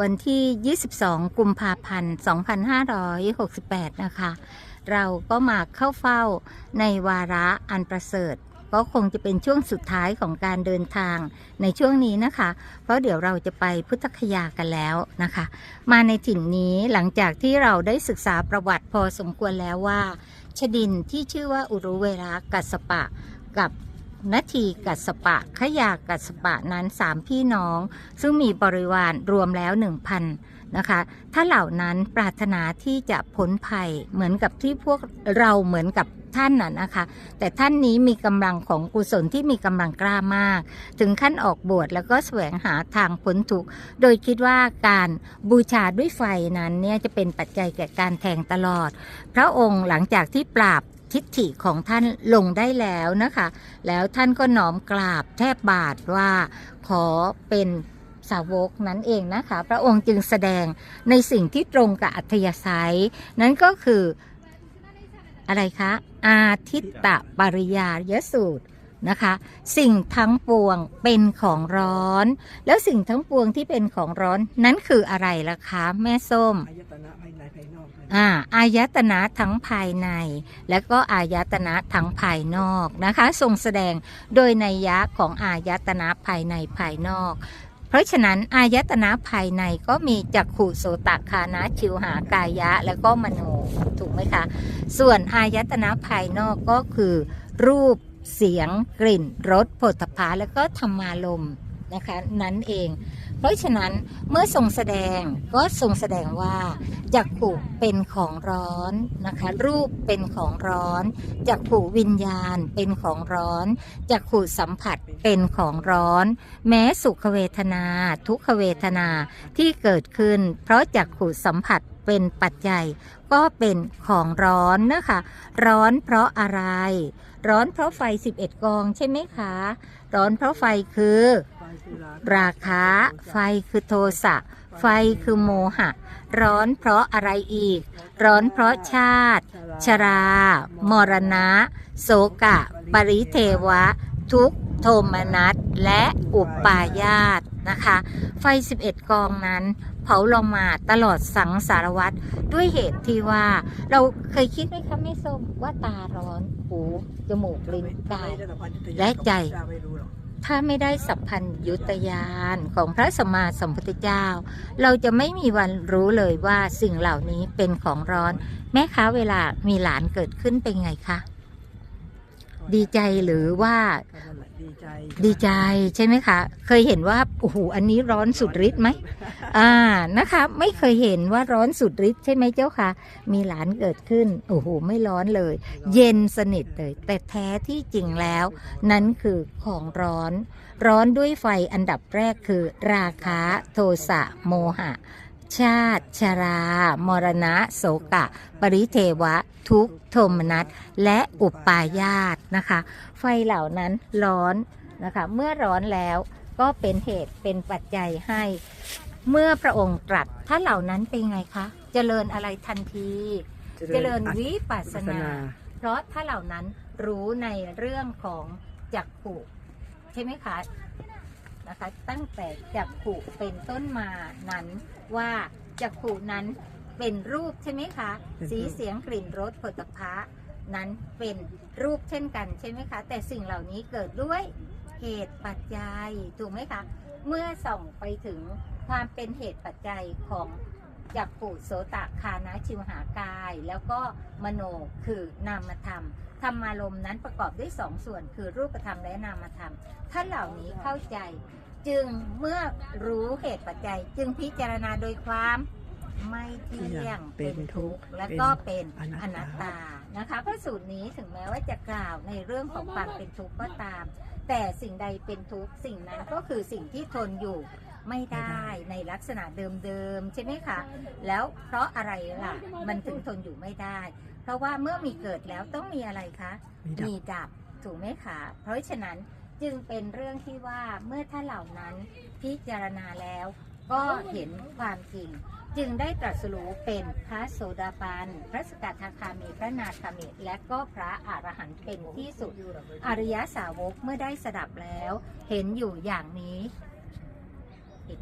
วันที่ 22 กุมภาพันธ์ 2568 นะคะ เราก็มาเข้าเฝ้าในวาระอันประเสริฐ ก็คงจะเป็นช่วงสุดท้ายของการเดินทางในช่วงนี้นะคะ เพราะเดี๋ยวเราจะไปพุทธคยากันแล้วนะคะ มาในถิ่นนี้หลังจากที่เราได้ศึกษาประวัติพอสมควรแล้วว่าชดินที่ชื่อว่าอุรุเวรากัสสปะกับ นาทีกัสปะ ขยากัสปะนั้นสามพี่น้อง ซึ่งมีบริวารรวมแล้ว1,000นะคะ ถ้าเหล่านั้นปรารถนาที่จะพ้นภัยเหมือนกับที่พวกเราเหมือนกับท่านน่ะนะคะ แต่ท่านนี้มีกำลังของกุศลที่มีกำลังกล้ามาก ถึงขั้นออกบวชแล้วก็แสวงหาทางพ้นทุกข์ โดยคิดว่าการบูชาด้วยไฟนั้นเนี่ยจะเป็นปัจจัยแก่การแทงตลอด พระองค์หลังจากที่ปราบ ทิฏฐิของท่านลงได้แล้วนะคะ แล้วท่านก็น้อมกราบแทบบาทว่าขอเป็นสาวกนั้นเองนะคะ พระองค์จึงแสดงในสิ่งที่ตรงกับอัธยาศัย นั้นก็คืออะไรคะ อาทิตตปริยายสูตรนะคะ สิ่งทั้งปวงเป็นของร้อน แล้วสิ่งทั้งปวงที่เป็นของร้อนนั้นคืออะไรล่ะคะ แม่ส้มอายตนะภาย อ่าอายตนะทั้งภายใน และก็อายตนะทั้งภายนอกนะคะทรงแสดงโดยในัยะของอายตนะภายในภายนอก เพราะฉะนั้นอายตนะภายในก็มีจักขุโสตคานะชิวหากายะแล้วก็มโนถูกไหมคะ ส่วนอายตนะภายนอกก็คือ รูปเสียงกลิ่นรสผลพาแล้วก็ธรรมารมณ์ นะคะนั้นเอง เพราะฉะนั้นเมื่อทรงแสดงก็ทรงแสดงว่าจักขุเป็นของร้อนนะคะรูปเป็นของร้อนจักขุวิญญาณเป็นของร้อนจักขุสัมผัสเป็นของร้อน แม้สุขเวทนา ทุกขเวทนาที่เกิดขึ้น เพราะจักขุสัมผัสเป็นปัจจัยก็เป็นของร้อนนะคะ ร้อนเพราะอะไร ร้อนเพราะไฟ 11 กองใช่ไหมคะ ร้อนเพราะไฟคือไฟคือ ราคะไฟคือโทสะ ไฟคือโมหะ ร้อนเพราะอะไรอีก ร้อนเพราะชาติ ชรา มรณะ โสกะ ปริเทวะ ทุกข์โทมนัสและอุปปาญาตนะคะ ไฟ 11 กองนั้น เผาเรามาตลอดสังสารวัตรด้วยเหตุที่ว่า เราเคยคิดไหมคะแม่ส้มว่าตาร้อน หู จมูก ลิ้นกาย และใจไม่รู้หรอก ถ้าไม่ได้สัพพัญยุตยานของพระสมมาสัมพุทธเจ้า เราจะไม่มีวันรู้เลยว่าสิ่งเหล่านี้เป็นของร้อน แม่คะเวลามีหลานเกิดขึ้นเป็นไงคะ ดีใจหรือว่า ดีใจดีใจใช่ไหมคะ เคยเห็นว่าโอ้โหอันนี้ร้อนสุดฤทธิ์ไหมอ่านะคะ ไม่เคยเห็นว่าร้อนสุดฤทธิ์ใช่ไหมเจ้าค่ะ มีหลานเกิดขึ้นโอ้โหไม่ร้อนเลย เย็นสนิทเลย แต่แท้ที่จริงแล้ว นั้นคือของร้อน ร้อนด้วยไฟอันดับแรกคือ ราคะโทสะโมหะ ชาติ ชรา มรณะโสกะ ปริเทวะ ทุกข์โทมนัส และอุปปาญาตนะคะ ไฟเหล่านั้นร้อนนะคะ เมื่อร้อนแล้วก็เป็นเหตุเป็นปัจจัยให้ เมื่อพระองค์ตรัสถ้าเหล่านั้นเป็นไงคะเจริญอะไรทันที เจริญวิปัสสนา เพราะถ้าเหล่านั้นรู้ในเรื่องของจักขุใช่ไหมคะ นะคะ ตั้งแต่จักขุเป็นต้นมานั้นว่าจักขุนั้นเป็นรูปใช่ไหมคะเป็นรูปสีเสียงกลิ่นรสผลิภะนั้นเป็นรูปเช่นกันใช่ไหมคะ แต่สิ่งเหล่านี้เกิดด้วยเหตุปัจจัยถูกไหมคะ เมื่อส่องไปถึงความเป็นเหตุปัจจัยของ จักขุโสตคานะชิวหากาย แล้วก็มโนคือนามธรรมธรรมารมณ์นั้นประกอบด้วยสองส่วน คือรูปธรรมและนามธรรมถ้าเหล่านี้เข้าใจ จึงเมื่อรู้เหตุปัจจัย จึงพิจารณาโดยความไม่เที่ยงเป็นทุกข์และก็เป็นอนัตตานะคะพระสูตรนี้ถึงแม้ว่าจะกล่าวในเรื่องของความเป็นทุกข์ก็ตาม แต่สิ่งใดเป็นทุกข์สิ่งนั้นก็คือสิ่งที่ทนอยู่ ไม่ได้ในลักษณะเดิมๆใช่ไหมคะแล้วเพราะอะไรล่ะ มันถึงทนอยู่ไม่ได้ เพราะว่าเมื่อมีเกิดแล้วต้องมีอะไรคะมีดับมีดับถูกไหมคะเพราะฉะนั้นจึงเป็นเรื่องที่ว่าเมื่อท่านเหล่านั้นพิจารณาแล้วก็เห็นความจริง จึงได้ตรัสรู้เป็นพระโสดาบันพระสกทาคามีพระนาคามีและก็พระอรหันต์เป็นที่สุด อริยสาวกเมื่อได้สดับแล้ว เห็นอยู่อย่างนี้